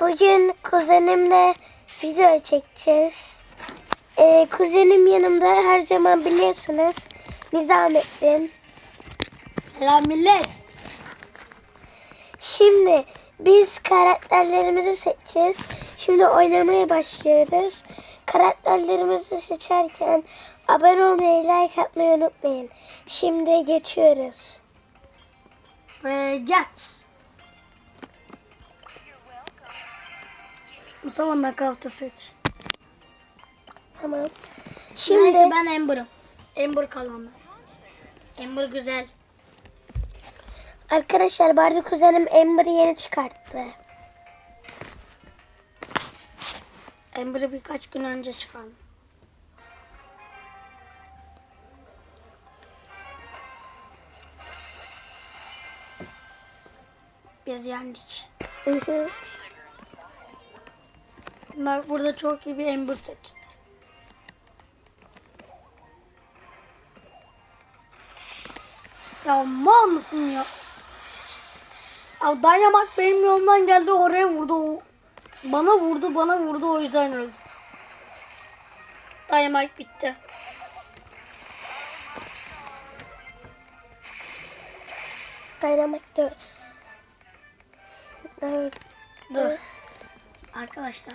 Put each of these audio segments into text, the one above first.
Bugün kuzenimle video çekeceğiz. Ee, kuzenim yanımda her zaman biliyorsunuz. Nizamettin. Selam millet. Şimdi biz karakterlerimizi seçeceğiz. Şimdi oynamaya başlıyoruz. Karakterlerimizi seçerken abone olmayı, like atmayı unutmayın. Şimdi geçiyoruz. Ve geç. Mustafa nakavta seç. Tamam. Şimdi Şimdi Neyse ben Amber'ım. Amber kalanlar. Amber güzel. arkadaşlar bari kuzenim Amber'ı yeni çıkarttı. Amber'ı birkaç gün önce çıkardım. Biz yendik. Bak burada çok iyi bir Amber seçti. Ya mal mısın ya? Ya Dynamite benim yolumdan geldi oraya vurdu. O- Bana vurdu bana vurdu o yüzden öldü. Dynamite bitti. Dynamite dö- dö- Dur. Arkadaşlar.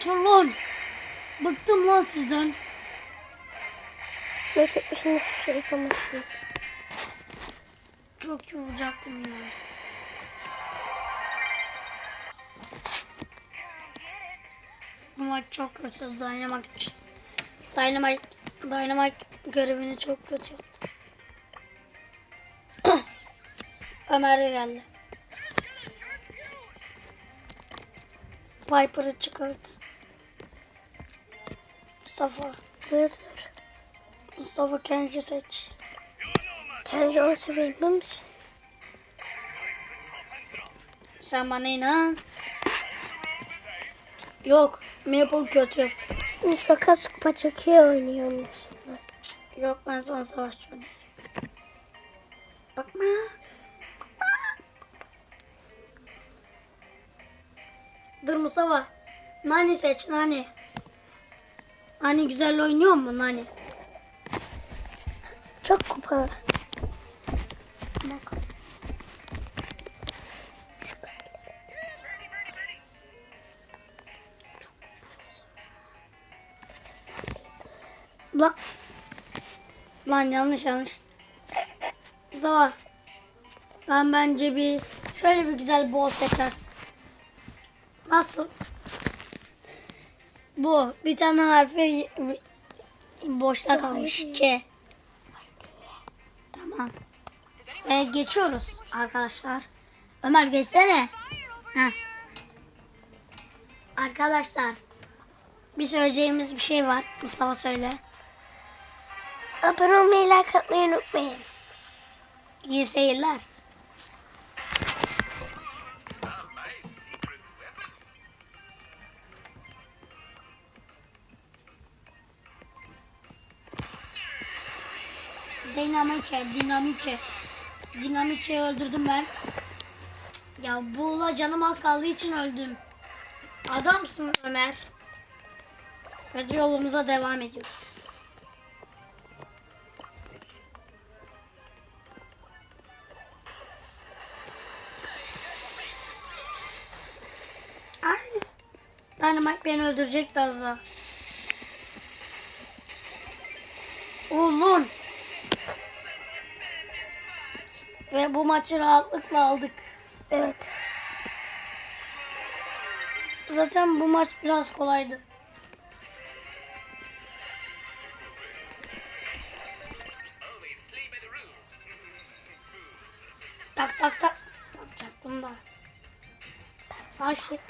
Uçur lan. Bıktım lan sizden. Ne çekmişim hiçbir şey yapamazsın. Çok iyi vuracaktım ya. Bu maç çok kötü. Dynamite, Dynamite, Dynamite görevini çok kötü. Ömer de geldi. Piper'ı çıkart. Mustafa. Dur. Mustafa Kenji seç. Kendi onu sevebilir misin? Sen bana inan. Yok. Maple kötü. Kupa çok iyi oynuyormuş. Yok ben sana savaşçıyım. Bakma. Dur Mustafa. Nani seç Nani. Nani güzel oynuyor mu Nani? Çok kupa. Bak. Lan. Lan yanlış yanlış. Mustafa. Sen bence bir şöyle bir güzel bol seçersin. Nasıl? Bu bir tane harfi boşta kalmış. K. Tamam. Ve geçiyoruz arkadaşlar. Ömer geçsene. Heh. Arkadaşlar bir söyleyeceğimiz bir şey var. Mustafa söyle. Abone olmayı, like atmayı unutmayın. İyi seyirler. Dinamike, dinamike. Dinamike'yi öldürdüm ben. Ya buğula canım az kaldığı için öldüm. Adamsın Ömer. Ve yolumuza devam ediyoruz. Dynamite beni öldürecekti az daha. Oğlum. Ve bu maçı rahatlıkla aldık. Evet. Zaten bu maç biraz kolaydı. Tak tak tak. Yapacaktım da. Saçlık.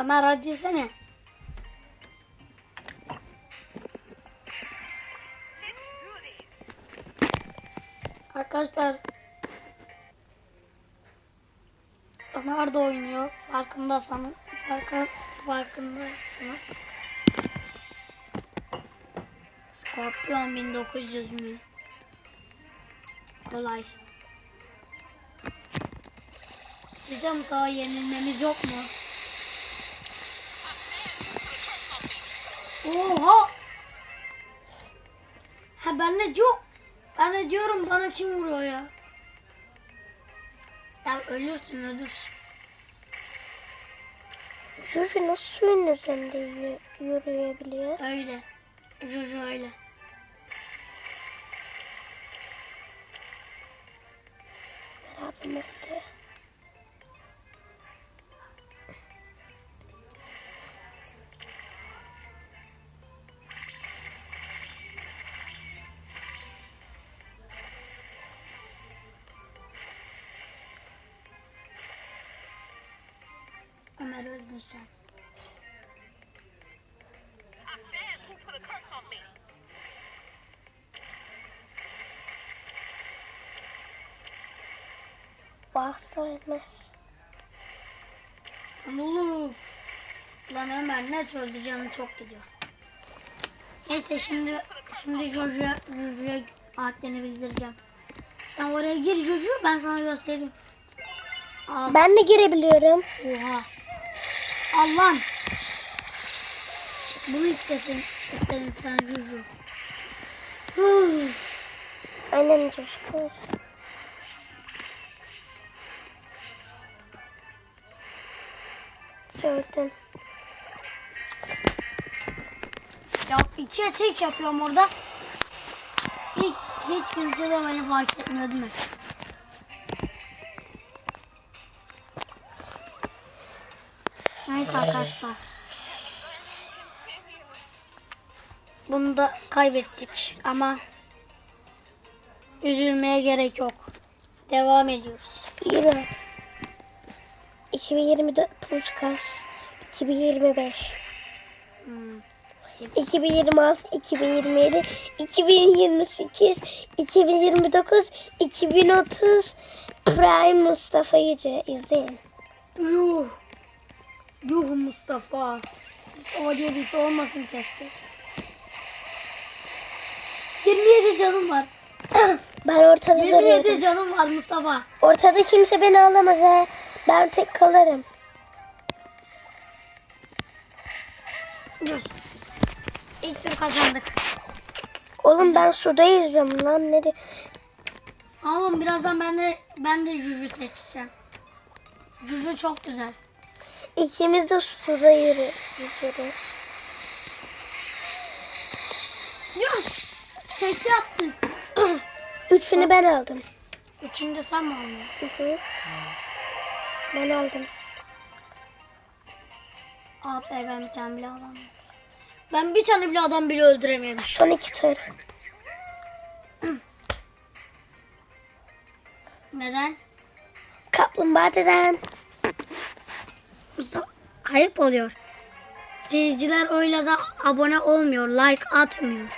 Ömer hadi yesene. Arkadaşlar Ömer de oynuyor. Farkındasınız. Farkın, farkındasınız. Scorpion 1900 mü? Kolay. Bize Mustafa yenilmemiz yok mu? Oha! Ha ben ne diyor? Ben ne diyorum bana kim vuruyor ya? Ya ölürsün ölürsün. Juju nasıl suyun üzerinde yürü- yürüyebiliyor? Öyle. Jojo öyle. Abim öldü. Sen. Asla. Lan oğlum. Lan Ömer öldü canım çok gidiyor. Neyse şimdi şimdi Jojo'ya Jojo'ya adını bildireceğim. Sen oraya gir Jojo ben sana göstereyim. Al. Ben de girebiliyorum. Oha. Allah'ım. Bunu istesin. İstedim sen. Huh. Aynen coşku. Gördün. Ya ikiye tek yapıyorum orada. Hiç, hiç kimse de beni fark etmiyor mi? Evet arkadaşlar. Bunu da kaybettik ama üzülmeye gerek yok. Devam ediyoruz. Yürü. 2024 Plus Cars. 2025. Hmm. 2026, 2027, 2028, 2029, 2030 Prime Mustafa Yüce izleyin. Yuh. Yuh Mustafa. Mustafa diye birisi olmasın keşke. 27 canım var. Ben ortada 27 duruyorum. canım var Mustafa. Ortada kimse beni alamaz ha. Ben tek kalırım. Yes. İlk tur kazandık. Oğlum ben suda yüzüyorum lan. Ne de... Oğlum birazdan ben de ben de Juju seçeceğim. Juju çok güzel. İkimiz de suda yürü, yüzüyoruz. Yes. Tekli attık. Üçünü ben aldım. Üçüncü sen mi aldın? Hı hı. Ben aldım. Abi ben bir tane bile alamıyorum. Ben bir tane bile adam bile öldüremiyorum. Son iki tur. Neden? Kaplumbağa Mustafa, ayıp oluyor. Seyirciler öyle da abone olmuyor, like atmıyor.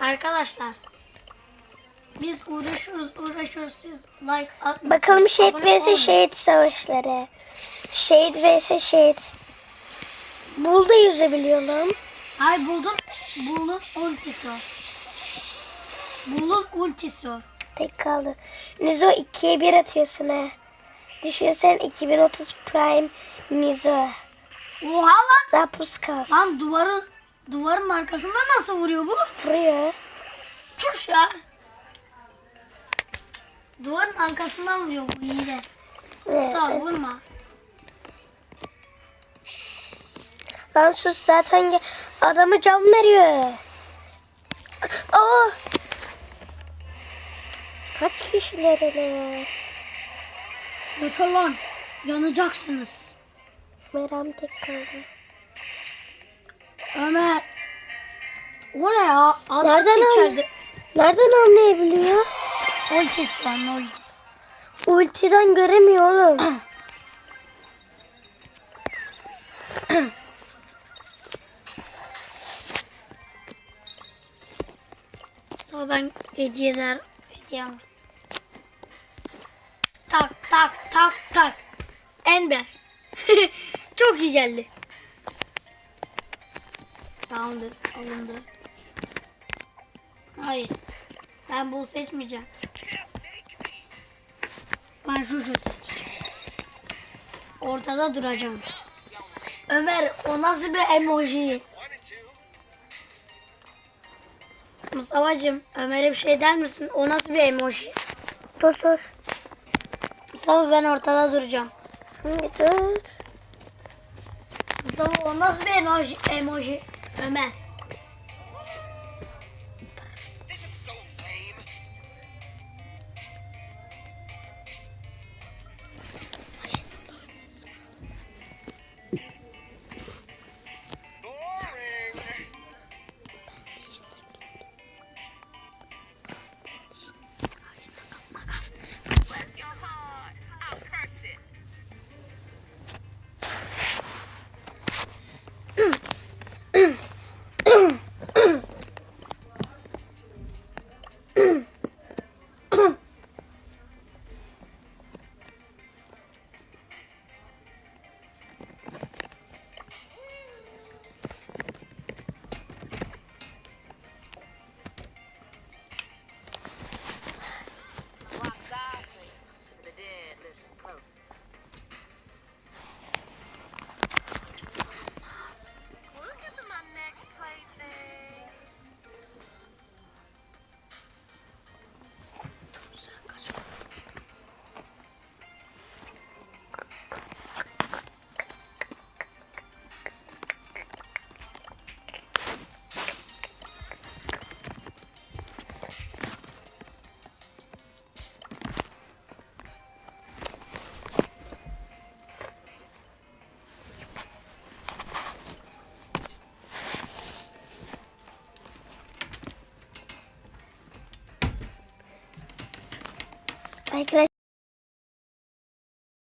Arkadaşlar biz uğraşıyoruz uğraşıyoruz siz like atmıyorsunuz. Bakalım şehit vs şehit savaşları. Şehit vs şehit. Bulda yüzebiliyorum. Ay buldum. Buldum ultisi. Buldum ultisi. Tek kaldı. Nizo 2'ye 1 atıyorsun ha. Düşünsen 2030 Prime Nizo. Oha lan. Daha puskas. Lan duvarın duvarın arkasında nasıl vuruyor bu? Vuruyor. Çüş ya. Duvarın arkasından vuruyor bu hile. Evet. Sağ vurma. Lan sus zaten adamı can veriyor. Aa! Kaç kişiler hele? Yeter lan. Yanacaksınız. Meram tek kaldı. Ömer. O ne ya? Adam Nereden içeride. Nereden anlayabiliyor? Ultisi var ultisi. Ultiden göremiyor oğlum. Sonra ben hediyeler hediye aldım. Tak tak tak tak. Ender. Çok iyi geldi. Tamamdır. Alındı. Hayır. Ben bu seçmeyeceğim. Ben seçeceğim. Ortada duracağım. Ömer o nasıl bir emoji? Mustafa'cığım Ömer'e bir şey der misin? O nasıl bir emoji? Dur dur. Mustafa ben ortada duracağım. Dur. Mustafa o nasıl bir emoji? emoji? Ömer.